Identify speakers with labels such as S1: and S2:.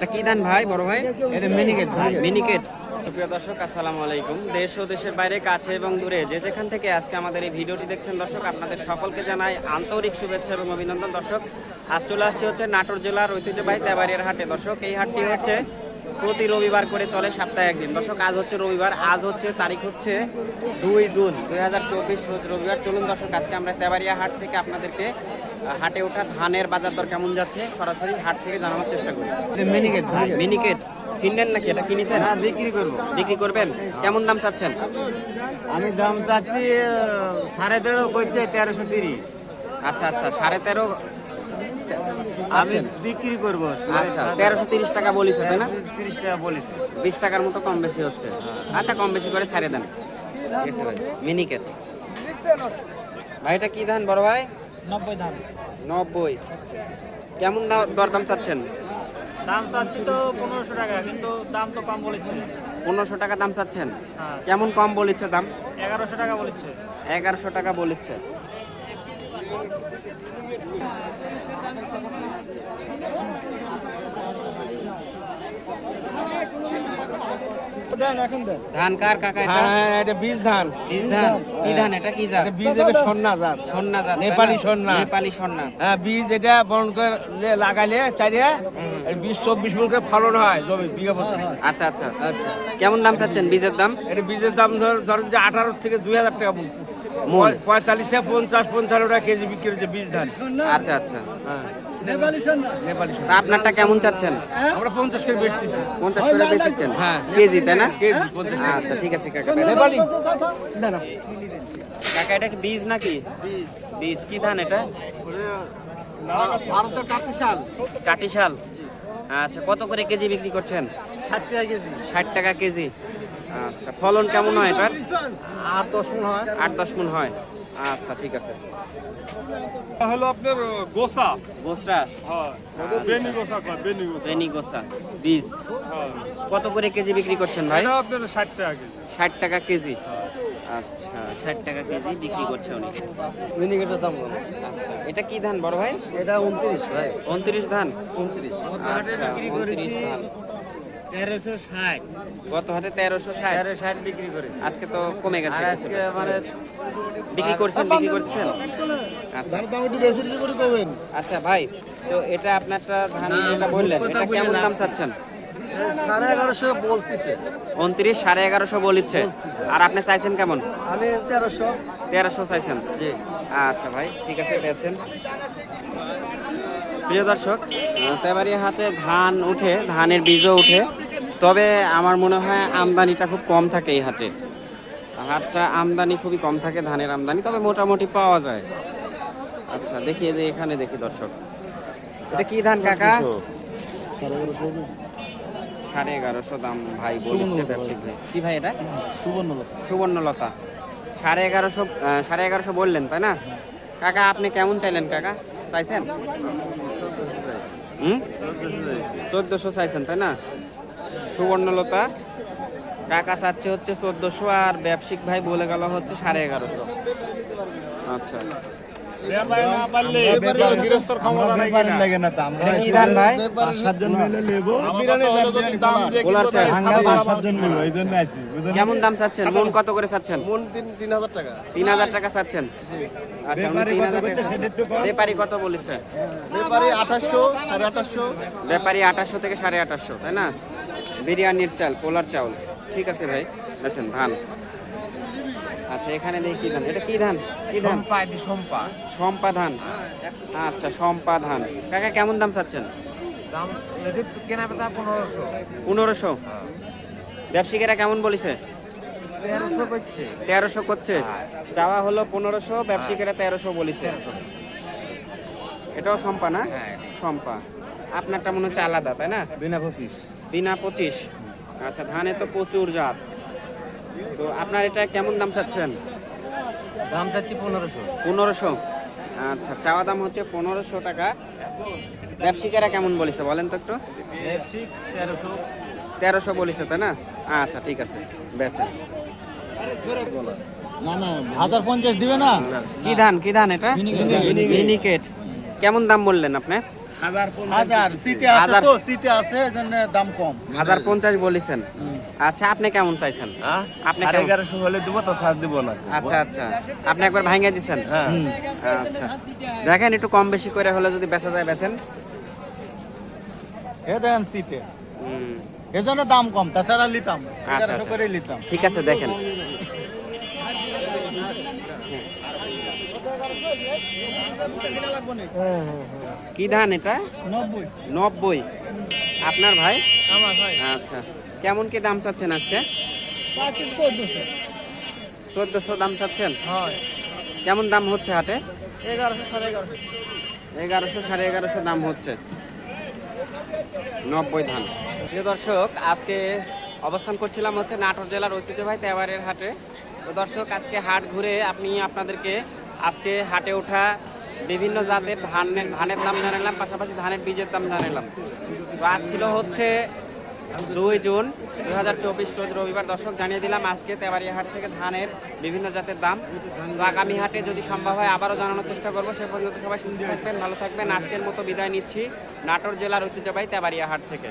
S1: এটা কি ধান ভাই, বড় ভাই?
S2: এটা মিনিকেট
S1: মিনিকেট প্রিয় দর্শক, আসসালামু আলাইকুম। দেশ ও দেশের বাইরে, কাছে এবং দূরে যে যেখান থেকে আজকে আমাদের এই ভিডিওটি দেখছেন দর্শক, আপনাদের সকলকে জানাই আন্তরিক শুভেচ্ছা এবং অভিনন্দন। দর্শক, আজ চলে আসছি হচ্ছে নাটোর জেলার ঐতিহ্যবাহী তেবাড়িয়ার হাটে। দর্শক, এই হাটটি হচ্ছে প্রতি রবিবার করে চলে সপ্তাহে একদিন। দর্শক আজ হচ্ছে রবিবার আজ হচ্ছে তারিখ হচ্ছে দুই জুন দুই হাজার চব্বিশ রোজ রবিবার। চলুন দর্শক আজকে আমরা তেবারিয়া হাট থেকে আপনাদেরকে হাটে ওঠা ধানের বাজার দর কেমন যাচ্ছে সরাসরি হাট থেকে জানানোর চেষ্টা করি।
S2: মিনিকেট
S1: মিনিকেট কিনলেন নাকি এটা? কিনেছেন?
S2: হ্যাঁ বিক্রি করব।
S1: বিক্রি করবেন? কেমন দাম চাচ্ছেন?
S2: আমি দাম চাচ্ছি সাড়ে তেরো করছে তেরোশো তিরিশ।
S1: আচ্ছা আচ্ছা সাড়ে তেরো
S2: আমি বিক্রি করব।
S1: আচ্ছা তেরোশো তিরিশ টাকা বলিছে তাই না?
S2: তিরিশ টাকা বলেছে।
S1: বিশ টাকার মতো কম বেশি হচ্ছে। আচ্ছা কম বেশি করে ছাড়ে দেন। ঠিক আছে ভাই। মিনিকেট। ভাই এটা কি ধান বড় ভাই?
S2: নব্বই দাম
S1: নব্বই। কেমন দাম দরদাম চাচ্ছেন?
S2: দাম চাচ্ছি তো পনেরোশো টাকা কিন্তু দাম তো কম বলেছে।
S1: পনেরোশো টাকা দাম চাচ্ছেন?
S2: হ্যাঁ।
S1: কেমন কম বলেছে দাম?
S2: এগারোশো টাকা বলেছে।
S1: এগারোশো টাকা
S2: দেন
S1: ধান কার কাকা এটা
S3: হ্যাঁ এটা বীজ ধান।
S1: বীজ ধান। কি ধান এটা কি জাত?
S3: বীজ এটা সন্না জাত।
S1: সন্না জাত
S3: নেপালি সন্না।
S1: নেপালি সন্না।
S3: হ্যাঁ বীজ এটা বরণ করে লে- লাগাইলে চাইলে বীজ চব্বিশ মন করে ফলন হয় জমি বিঘা প্রতি।
S1: আচ্ছা আচ্ছা কেমন দাম চাচ্ছেন বীজের দাম?
S3: এটা বীজের দাম ধর ধরেন যে আঠারো থেকে দুই হাজার টাকা। পঁয়তাল্লিশ থেকে পঞ্চাশ পঞ্চান্ন টাকা কেজি বিক্রি হচ্ছে বীজ ধান।
S1: আচ্ছা আচ্ছা
S3: হ্যাঁ।
S1: আপনারটা কেমন চাচ্ছেন?
S3: আমরা পঞ্চাশ করে বেচতেছি
S1: পঞ্চাশ করে বেচেছেন?
S3: হ্যাঁ।
S1: কেজি তাই না?
S3: কেজি
S1: আচ্ছা ঠিক আছে কাকা।
S3: নেপালি। না না।
S1: কাকা এটা কি বীজ নাকি? বীজ। কি ধান এটা?
S2: ভারতের কাপিশাল
S1: কাটি শাল। আচ্ছা কত করে কেজি বিক্রি করছেন?
S2: ষাট টাকা কেজি।
S1: ষাট টাকা কেজি। আচ্ছা ফলন কেমন হয় এটার?
S2: আট দশ মন হয়।
S1: আট দশ মন হয়। আচ্ছা ঠিক আছে।
S4: হলো আপনার গোসা।
S1: গোসরা
S4: হ্যাঁ বেনি গোসা বেনি গোসা।
S1: বেনি গোসা বীজ।
S4: হ্যাঁ।
S1: কত করে কেজি বিক্রি করছেন ভাই?
S4: এটা আপনার ষাট টাকা কেজি।
S1: ষাট টাকা কেজি? আচ্ছা ষাট টাকা কেজি বিক্রি করছে উনি।
S2: দাম
S1: আচ্ছা এটা কি ধান বড় ভাই?
S2: এটা উনত্রিশ ভাই।
S1: উনত্রিশ ধান?
S2: উনত্রিশ।
S1: আচ্ছা, 29 ধান।
S2: তেরোশো ষাট।
S1: গত হাটে তেরোশো ষাট।
S2: তেরো ষাট বিক্রি করেছি।
S1: আজকে তো কমে গেছে
S2: আজকে মানে
S1: বিক্রি করছেন বিক্রি করতেছেন আচ্ছা।
S2: দাম একটু বেশি বেশি করে পাবেন।
S1: আচ্ছা ভাই তো এটা আপনারটা ধান যেটা বললেন এটা কেমন দাম চাচ্ছেন?
S2: সাড়ে এগারোশো বলতেছে।
S1: উনত্রিশ সাড়ে এগারোশো বলিচ্ছে। আর আপনি চাইছেন কেমন?
S2: আমি তেরোশো।
S1: তেরোশো চাইছেন?
S2: জি।
S1: আচ্ছা ভাই ঠিক আছে পেয়েছেন। প্রিয় দর্শক তেবারি হাতে ধান উঠে ধানের বীজও উঠে। তবে আমার মনে হয় আমদানিটা খুব কম থাকে এই হাটে। হাটটা আমদানি খুবই কম থাকে ধানের আমদানি তবে মোটামুটি পাওয়া যায়। আচ্ছা দেখি যে এখানে দেখি দর্শক। এটা কি ধান কাকা?
S2: সাড়ে এগারোশো।
S1: দাম ভাই বলছে কি ভাই এটা?
S2: সুবর্ণলতা।
S1: সুবর্ণলতা। সাড়ে এগারোশো সাড়ে এগারোশো বললেন তাই না? কাকা আপনি কেমন চাইলেন কাকা? চাইছেন? চোদ্দোশো চাইছেন, তাই না? সুবর্ণলতা টাকা চাচ্ছে হচ্ছে চোদ্দোশো আর ব্যবসায়িক ভাই বলে গেল হচ্ছে সাড়ে এগারোশো। আচ্ছা। কেমন দাম চাচ্ছেন? মন কত করে চাচ্ছেন?
S2: মন তিন হাজার টাকা।
S1: তিন হাজার টাকা চাচ্ছেন? আচ্ছা
S2: ব্যাপারী কত
S1: বলেছে?
S2: আঠাশশো সাড়ে আঠাশশো।
S1: আঠাশশো থেকে সাড়ে আঠাশশো তাই না? বিরিয়ানির চাল পোলার চাউল। ঠিক আছে ভাই দেখছেন ধান আচ্ছা এখানে দেখি কি ধান? এটা কি ধান? কি ধান?
S3: সম্পা
S1: সম্পা ধান। আচ্ছা সম্পা ধান। কাকা কেমন দাম চাচ্ছেন?
S3: দাম কেনা বেচা পনেরোশো।
S1: পনেরোশো? ব্যবসায়ীরা কেমন বলেছে?
S3: তেরোশো করছে।
S1: করছে? চাওয়া হলো পনেরোশো ব্যবসায়ীরা তেরোশো বলেছে। এটাও সম্পা না?
S3: হ্যাঁ।
S1: সম্পা আপনারটা মনে হচ্ছে আলাদা তাই না?
S3: বিনা পঁচিশ।
S1: বিনা পঁচিশ। আচ্ছা ধানে তো প্রচুর জাত। তো আপনার এটা কেমন দাম চাচ্ছেন?
S3: দাম চাচ্ছি পনেরোশো।
S1: পনেরোশো? আচ্ছা চাওয়া দাম হচ্ছে পনেরোশো টাকা। ব্যবসায়ীরা কেমন বলেছে বলেন তো একটু?
S3: এফসি তেরোশো।
S1: তেরোশো বলেছে তাই না? আচ্ছা ঠিক আছে বেসেন
S2: না না হাজার পঞ্চাশ দিবে না।
S1: কি ধান কি ধান এটা।
S2: মিনিকেট
S1: কেমন দাম বললেন আপনি?
S2: হাজার সিটে আছে সিটে আছে এজন্য দাম কম।
S1: হাজার পঞ্চাশ বলেছেন। আচ্ছা আপনি কেমন চাইছেন? আপনি
S3: এগারোশো হলে দেবো তো ছাড় দেবো না।
S1: আচ্ছা আচ্ছা। আপনি একবার দিচ্ছেন
S3: হ্যাঁ।
S1: আচ্ছা। দেখেন একটু কম বেশি করে হলে যদি বেচা যায় বেচেন।
S2: এ সিটে। এজন্য দাম কম তাছাড়া এগারোশো
S1: আচ্ছা।
S2: করে লিতাম।
S1: ঠিক আছে দেখেন। কি ধান এটা?
S2: নব্বই।
S1: নব্বই। আপনার ভাই?
S2: আমার ভাই।
S1: আচ্ছা। কেমন কি দাম চাচ্ছেন আজকে?
S2: চোদ্দশো।
S1: চোদ্দশো দাম চাচ্ছেন?
S2: হয়।
S1: কেমন দাম হচ্ছে হাটে?
S2: এগারোশো সাড়ে এগারোশো।
S1: এগারোশো সাড়ে এগারোশো দাম হচ্ছে। নব্বই ধান। প্রিয় দর্শক আজকে অবস্থান করছিলাম হচ্ছে নাটোর জেলার ঐতিহ্যবাহী তেওয়ারের হাটে। তো দর্শক আজকে হাট ঘুরে আপনি আপনাদেরকে আজকে হাটে ওঠা বিভিন্ন জাতের ধানের ধানের দাম জানালাম পাশাপাশি ধানের বীজের দাম জানালাম তো আজ ছিল হচ্ছে দুই জুন দুই হাজার চব্বিশ, রোজ রবিবার। দর্শক, জানিয়ে দিলাম আজকে তেবারিয়া হাট থেকে ধানের বিভিন্ন জাতের দাম। তো আগামী হাটে যদি সম্ভব হয়, আবারও জানানোর চেষ্টা করব। সে পর্যন্ত সবাই সুস্থ থাকবেন, ভালো থাকবেন। আজকের মতো বিদায় নিচ্ছি নাটোর জেলার ঐতিহ্যবাহী তেবারিয়া হাট থেকে।